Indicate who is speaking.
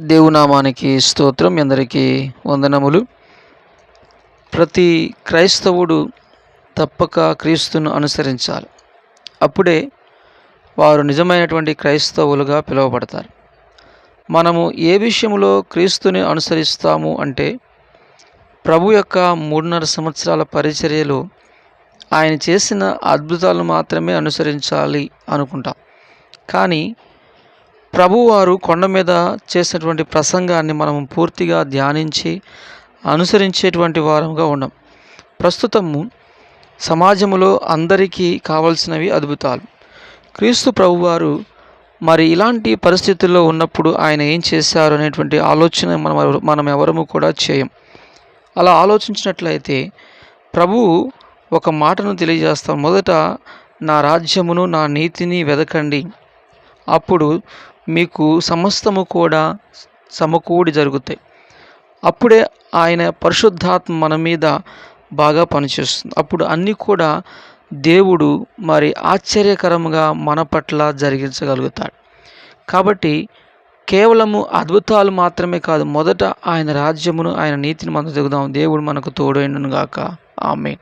Speaker 1: దేవునామానికి స్తోత్రం. అందరికీ వందనములు. ప్రతి క్రైస్తవుడు తప్పక క్రీస్తును అనుసరించాలి. అప్పుడే వారు నిజమైనటువంటి క్రైస్తవులుగా పిలువబడతారు. మనము ఏ విషయంలో క్రీస్తుని అనుసరిస్తాము అంటే ప్రభు యొక్క మూడున్నర సంవత్సరాల పరిచర్యలో ఆయన చేసిన అద్భుతాలను మాత్రమే అనుసరించాలి అనుకుంటాం. కానీ ప్రభువారు కొండ మీద చేసినటువంటి ప్రసంగాన్ని మనం పూర్తిగా ధ్యానించి అనుసరించేటువంటి వారంగా ఉన్నాం ప్రస్తుతము సమాజంలో అందరికీ కావలసినవి అద్భుతాలు. క్రీస్తు ప్రభువారు మరి ఇలాంటి పరిస్థితుల్లో ఉన్నప్పుడు ఆయన ఏం చేశారు అనేటువంటి ఆలోచన మనం మనం ఎవరము కూడా చేయం. అలా ఆలోచించినట్లయితే ప్రభు ఒక మాటను తెలియజేస్తాం మొదట నా రాజ్యమును నా నీతిని వెదకండి. అప్పుడు మీకు సమస్తము కూడా సమకూడి జరుగుతాయి. అప్పుడే ఆయన పరిశుద్ధాత్మ మన మీద బాగా పనిచేస్తుంది. అప్పుడు అన్నీ కూడా దేవుడు మరి ఆశ్చర్యకరంగా మన పట్ల జరిగించగలుగుతాడు. కాబట్టి కేవలము అద్భుతాలు మాత్రమే కాదు మొదట ఆయన రాజ్యమును ఆయన నీతిని మనం దిగుదాం దేవుడు మనకు తోడైనను గాక. ఆమె